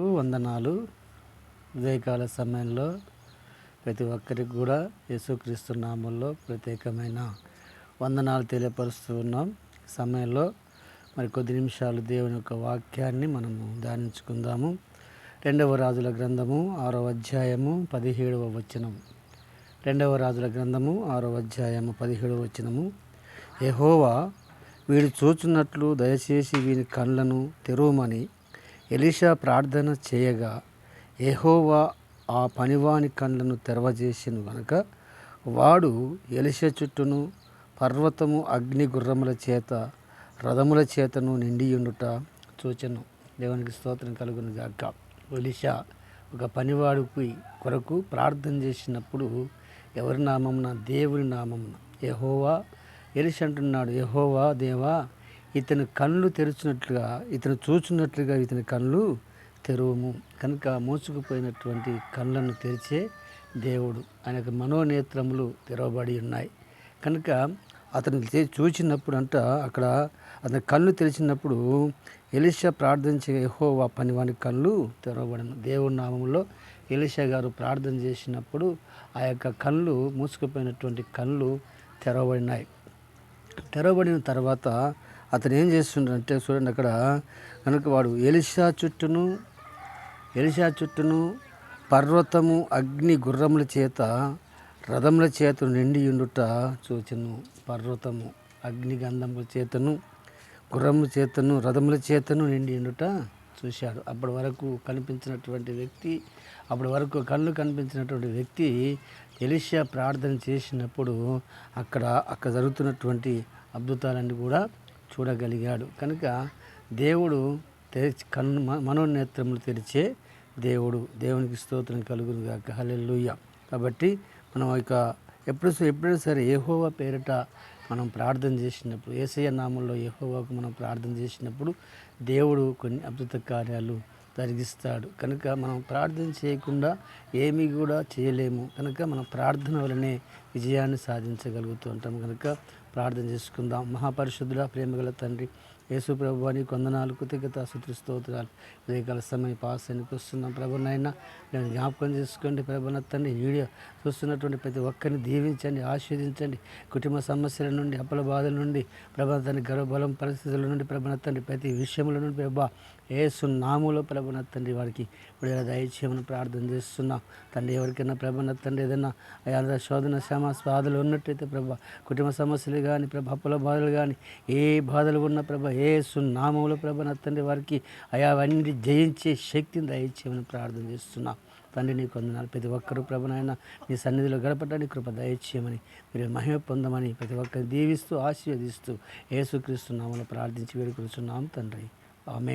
వందనాలు. ఉదయకాల సమయంలో ప్రతి ఒక్కరికి కూడా యేసుక్రీస్తు నామంలో ప్రత్యేకమైన వందనాలు తెలియపరుస్తూ ఉన్నాం. సమయంలో మరి కొద్ది నిమిషాలు దేవుని యొక్క వాక్యాన్ని మనము ధ్యానించుకుందాము. రెండవ రాజుల గ్రంథము ఆరో అధ్యాయము పదిహేడవ వచనం. రెండవ రాజుల గ్రంథము ఆరో అధ్యాయము పదిహేడవ వచనము. యహోవా వీడు చూచున్నట్లు దయచేసి వీని కళ్ళను తెరవమని ఎలీషా ప్రార్థన చేయగా ఎహోవా ఆ పనివాని కళ్ళను తెరవజేసిన గనుక వాడు ఎలిష చుట్టూను పర్వతము అగ్ని గుర్రముల చేత రథముల చేతను నిండియుండుట చూచెను. దేవునికి స్తోత్రం కలుగును గాక. ఎలిషా ఒక పనివాడికి కొరకు ప్రార్థన చేసినప్పుడు ఎవరి నామమున? దేవుని నామమున. ఎహోవా ఎలిష అంటున్నాడు ఎహోవా దేవా ఇతని కళ్ళు తెరుచున్నట్లుగా ఇతను చూచున్నట్లుగా ఇతని కళ్ళు తెరువము. కనుక మూసుకుపోయినటువంటి కళ్ళను తెరిచే దేవుడు ఆయనకు మనోనేత్రములు తెరవబడి ఉన్నాయి. కనుక అతను చూసినప్పుడు చూచినప్పుడు అంట అక్కడ అతని కళ్ళు తెరిచినప్పుడు ఎలిషా ప్రార్థించే యెహోవా పనివాని కళ్ళు తెరవబడను దేవుడి నామంలో ఎలిషా గారు ప్రార్థన చేసినప్పుడు ఆ యొక్క కళ్ళు మూసుకుపోయినటువంటి కళ్ళు తెరవబడినాయి. తెరవబడిన తర్వాత అతను ఏం చేస్తుండంటే చూడండి అక్కడ కనుక వాడు ఎలిషా చుట్టూను ఎలిషా చుట్టూను పర్వతము అగ్ని గుర్రముల చేత రథముల చేత నిండి ఉండుట చూచను. పర్వతము అగ్ని గంధముల చేతను గుర్రముల చేతను రథముల చేతను నిండి ఉండుట చూశాడు. అప్పటి వరకు కనిపించినటువంటి వ్యక్తి అప్పటి వరకు కళ్ళు కనిపించినటువంటి వ్యక్తి ఎలిషా ప్రార్థన చేసినప్పుడు అక్కడ అక్కడ జరుగుతున్నటువంటి అద్భుతాలన్నీ కూడా చూడగలిగాడు. కనుక దేవుడు తెరిచి కన్ను మనోనేత్రములు తెరిచే దేవుడు. దేవునికి స్తోత్రం కలుగును గాక. హలెల్లుయ్య కాబట్టి మనం ఇక ఎప్పుడు ఎప్పుడైనా సరే ఏహోవా పేరిట మనం ప్రార్థన చేసినప్పుడు ఏసయ్య నామంలో ఏహోవాకు మనం ప్రార్థన చేసినప్పుడు దేవుడు కొన్ని అద్భుత కార్యాలు జరిగిస్తాడు. కనుక మనం ప్రార్థన చేయకుండా ఏమీ కూడా చేయలేము. కనుక మనం ప్రార్థన వలనే విజయాన్ని సాధించగలుగుతూ ఉంటాం. కనుక ప్రార్థన చేసుకుందాం. మహాపరిశుద్ధుల ప్రేమగల తండ్రి యేసు ప్రభు అని కొందనాలు కృతజ్ఞత శుద్ధి స్తోత్రాలు. ఉదయకాల సమయం పాస్ అనిపిస్తున్నాం ప్రభునైనా నేను జ్ఞాపకం చేసుకోండి ప్రభున తండ్రి. వీడియో చూస్తున్నటువంటి ప్రతి ఒక్కరిని దీవించండి ఆశీర్వదించండి. కుటుంబ సమస్యల నుండి అప్పల బాధల నుండి ప్రభన తండ్రి గర్వబలం పరిస్థితుల నుండి ప్రభన తండ్రి ప్రతి విషయంలో నుండి ప్రభా ఏసు నాములో ప్రభునత్తండి తండ్రి వారికి విడుదల దయచేయమని ప్రార్థన చేస్తున్నాం. తండ్రి ఎవరికైనా ప్రభన తండ్రి ఏదైనా అయా శోధన శ్రమ బాధలు ఉన్నట్టయితే ప్రభా కుటుంబ సమస్యలు కానీ ప్రభా అప్పుల బాధలు కానీ ఏ బాధలు ఉన్న ప్రభ ఏసు సున్నామంలో ప్రభ నా తండ్రి వారికి అయా అవన్నీ జయించే శక్తిని దయచేయమని ప్రార్థన చేస్తున్నాం. తండ్రి నీకు కొందనాలు ప్రతి ఒక్కరూ ప్రభునాయన నీ సన్నిధిలో గడపడానికి కృప దయచేయమని మీరు మహిమ పొందమని ప్రతి ఒక్కరిని దీవిస్తూ ఆశీర్వదిస్తూ యేసుక్రీస్తు నామలో ప్రార్థించి వేడుకొస్తున్నాం తండ్రి. ఆమె